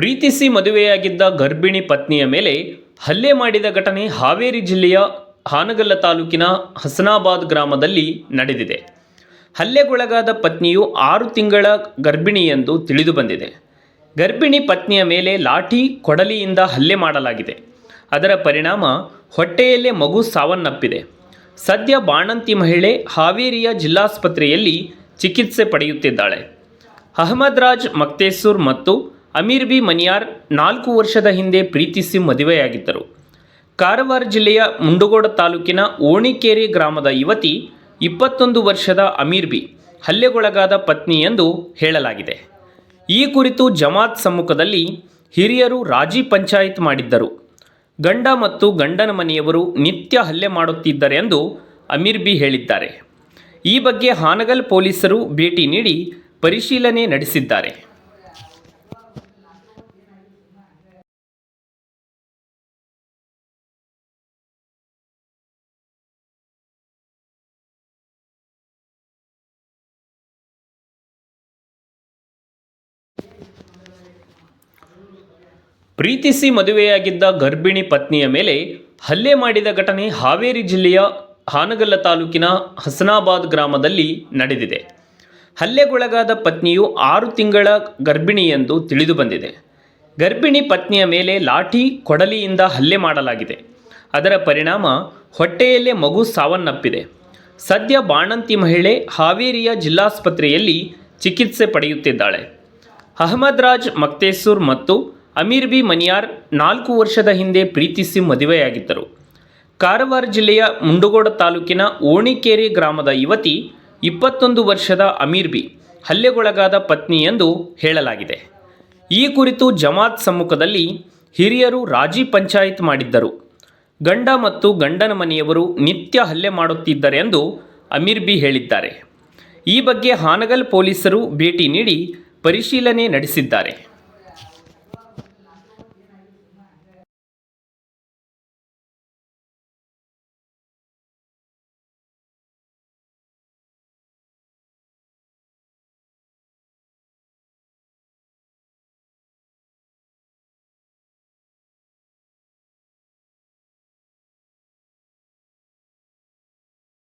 ಪ್ರೀತಿಸಿ ಮದುವೆಯಾಗಿದ್ದ ಗರ್ಭಿಣಿ ಪತ್ನಿಯ ಮೇಲೆ ಹಲ್ಲೆ ಮಾಡಿದ ಘಟನೆ ಹಾವೇರಿ ಜಿಲ್ಲೆಯ ಹಾನಗಲ್ಲ ತಾಲೂಕಿನ ಹಸನಾಬಾದ್ ಗ್ರಾಮದಲ್ಲಿ ನಡೆದಿದೆ. ಹಲ್ಲೆಗೊಳಗಾದ ಪತ್ನಿಯು ಆರು ತಿಂಗಳ ಗರ್ಭಿಣಿ ಎಂದು ತಿಳಿದು ಬಂದಿದೆ. ಗರ್ಭಿಣಿ ಪತ್ನಿಯ ಮೇಲೆ ಲಾಠಿ ಕೊಡಲಿಯಿಂದ ಹಲ್ಲೆ ಮಾಡಲಾಗಿದೆ. ಅದರ ಪರಿಣಾಮ ಹೊಟ್ಟೆಯಲ್ಲೇ ಮಗು ಸಾವನ್ನಪ್ಪಿದೆ. ಸದ್ಯ ಬಾಣಂತಿ ಮಹಿಳೆ ಹಾವೇರಿಯ ಜಿಲ್ಲಾಸ್ಪತ್ರೆಯಲ್ಲಿ ಚಿಕಿತ್ಸೆ ಪಡೆಯುತ್ತಿದ್ದಾಳೆ. ಅಹಮದ್ ರಾಜ್ ಮಕ್ತೇಸೂರ್ ಮತ್ತು ಅಮೀರ್ ಬಿ ಮನಿಯಾರ್ ನಾಲ್ಕು ವರ್ಷದ ಹಿಂದೆ ಪ್ರೀತಿಸಿ ಮದುವೆಯಾಗಿದ್ದರು. ಕಾರವಾರ ಜಿಲ್ಲೆಯ ಮುಂಡಗೋಡ ತಾಲೂಕಿನ ಓಣಿಕೇರಿ ಗ್ರಾಮದ ಯುವತಿ ಇಪ್ಪತ್ತೊಂದು ವರ್ಷದ ಅಮೀರ್ ಬಿ ಹಲ್ಲೆಗೊಳಗಾದ ಪತ್ನಿ ಎಂದು ಹೇಳಲಾಗಿದೆ. ಈ ಕುರಿತು ಜಮಾತ್ ಸಮ್ಮುಖದಲ್ಲಿ ಹಿರಿಯರು ರಾಜಿ ಪಂಚಾಯತ್ ಮಾಡಿದ್ದರು. ಗಂಡ ಮತ್ತು ಗಂಡನ ಮನೆಯವರು ನಿತ್ಯ ಹಲ್ಲೆ ಮಾಡುತ್ತಿದ್ದಾರೆ ಎಂದು ಅಮೀರ್ ಬಿ ಹೇಳಿದ್ದಾರೆ. ಈ ಬಗ್ಗೆ ಹಾನಗಲ್ ಪೊಲೀಸರು ಭೇಟಿ ನೀಡಿ ಪರಿಶೀಲನೆ ನಡೆಸಿದ್ದಾರೆ. ಪ್ರೀತಿಸಿ ಮದುವೆಯಾಗಿದ್ದ ಗರ್ಭಿಣಿ ಪತ್ನಿಯ ಮೇಲೆ ಹಲ್ಲೆ ಮಾಡಿದ ಘಟನೆ ಹಾವೇರಿ ಜಿಲ್ಲೆಯ ಹಾನಗಲ್ಲ ತಾಲೂಕಿನ ಹಸನಾಬಾದ್ ಗ್ರಾಮದಲ್ಲಿ ನಡೆದಿದೆ. ಹಲ್ಲೆಗೊಳಗಾದ ಪತ್ನಿಯು ಆರು ತಿಂಗಳ ಗರ್ಭಿಣಿ ಎಂದು ತಿಳಿದು ಬಂದಿದೆ. ಗರ್ಭಿಣಿ ಪತ್ನಿಯ ಮೇಲೆ ಲಾಠಿ ಕೊಡಲಿಯಿಂದ ಹಲ್ಲೆ ಮಾಡಲಾಗಿದೆ. ಅದರ ಪರಿಣಾಮ ಹೊಟ್ಟೆಯಲ್ಲೇ ಮಗು ಸಾವನ್ನಪ್ಪಿದೆ. ಸದ್ಯ ಬಾಣಂತಿ ಮಹಿಳೆ ಹಾವೇರಿಯ ಜಿಲ್ಲಾಸ್ಪತ್ರೆಯಲ್ಲಿ ಚಿಕಿತ್ಸೆ ಪಡೆಯುತ್ತಿದ್ದಾಳೆ. ಅಹಮದ್ ರಾಜ್ ಮಕ್ತೇಸೂರ್ ಮತ್ತು ಅಮೀರ್ ಬಿ ಮನಿಯಾರ್ ನಾಲ್ಕು ವರ್ಷದ ಹಿಂದೆ ಪ್ರೀತಿಸಿ ಮದುವೆಯಾಗಿದ್ದರು. ಕಾರವಾರ ಜಿಲ್ಲೆಯ ಮುಂಡಗೋಡ ತಾಲೂಕಿನ ಓಣಿಕೇರಿ ಗ್ರಾಮದ ಯುವತಿ ಇಪ್ಪತ್ತೊಂದು ವರ್ಷದ ಅಮೀರ್ ಬಿ ಹಲ್ಲೆಗೊಳಗಾದ ಪತ್ನಿ ಎಂದು ಹೇಳಲಾಗಿದೆ. ಈ ಕುರಿತು ಜಮಾತ್ ಸಮ್ಮುಖದಲ್ಲಿ ಹಿರಿಯರು ರಾಜಿ ಪಂಚಾಯತ್ ಮಾಡಿದ್ದರು. ಗಂಡ ಮತ್ತು ಗಂಡನ ಮನೆಯವರು ನಿತ್ಯ ಹಲ್ಲೆ ಮಾಡುತ್ತಿದ್ದಾರೆ ಎಂದು ಅಮೀರ್ ಬಿ ಹೇಳಿದ್ದಾರೆ. ಈ ಬಗ್ಗೆ ಹಾನಗಲ್ ಪೊಲೀಸರು ಭೇಟಿ ನೀಡಿ ಪರಿಶೀಲನೆ ನಡೆಸಿದ್ದಾರೆ.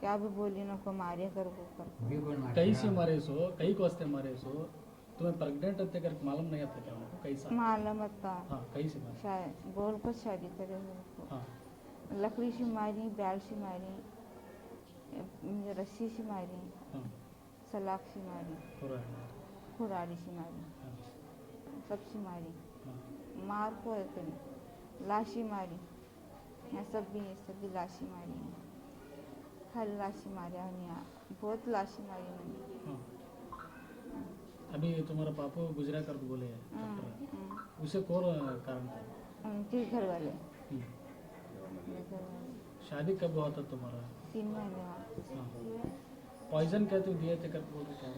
क्या भी बोली नको मारे कर को कर। कहीं से मारे सो कई को वास्ते मारे सो तुम्हें प्रेग्नेंट होते कर मालूम नहीं आता क्या उनको कई सा? मालूम था हाँ कहीं से मारे? शायद बोल को शादी करे हुए को। हाँ। लकड़ी से मारी बैल से मारी रस्सी से मारी हाँ। सलाख से मारी कुराड़ी से मारी हाँ, सबसे मारी। हाँ, मार को है कहीं लाशी मारी यहाँ सब भी सब भी लाशी मारी। है खाली लाशी मारी है यहाँ बहुत लाशी मारी मैंने. हाँ। अभी तुम्हारा पापा गुजरा कर बोले हैं डॉक्टर। हम्म। उसे कौन कारण था? उनके घर वाले शादी कब हुआ था तुम्हारा? तीन महीने हाँ। पॉइजन क्या तुम दिए थे कर बोल क्या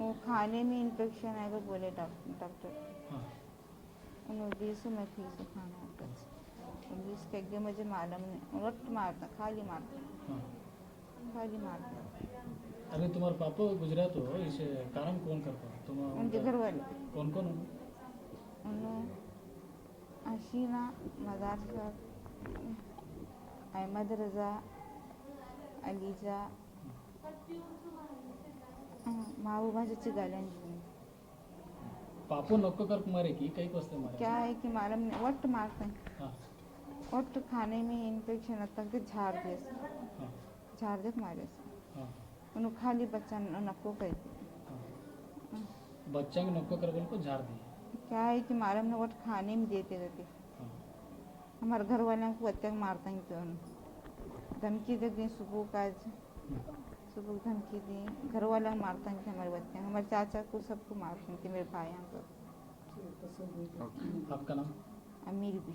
वो खाने में इन्फेक्शन आएगा बोले डॉक्टर। हाँ। उन्होंने बीस में थी से खाना बीस के मुझे मालूम नहीं उलट मारता खाली मारता। हाँ खाली मारता अभी तुम्हारा पापा गुजरा तो इसे कारण कौन करता तुम उनके घर वाले कौन कौन उन्होंने हसीना मदार साहब अहमद रज़ा अलीजा महबूबाची गाल्यांची पापू नको कर मारे की कई को मारे? क्या है कि मालूम नहीं वट मारते हैं। हाँ। वट खाने में इन्फेक्शन आता है झाड़ दे हाँ से। हाँ। उन्होंने खाली बच्चा न- नको कहते हाँ। बच्चा के नको कर बोल को झाड़ दिए क्या है कि मालूम नहीं वट खाने में देते रहते। हाँ। हमारे घर वाले को को मारता ही तो धमकी दे दी सुबह का सुबह धमकी दी। घर वाला मारता ही थे हमारे बच्चे? हमारे चाचा को सबको मारते थे मेरे भाइयों को आपका नाम? अमीर भी।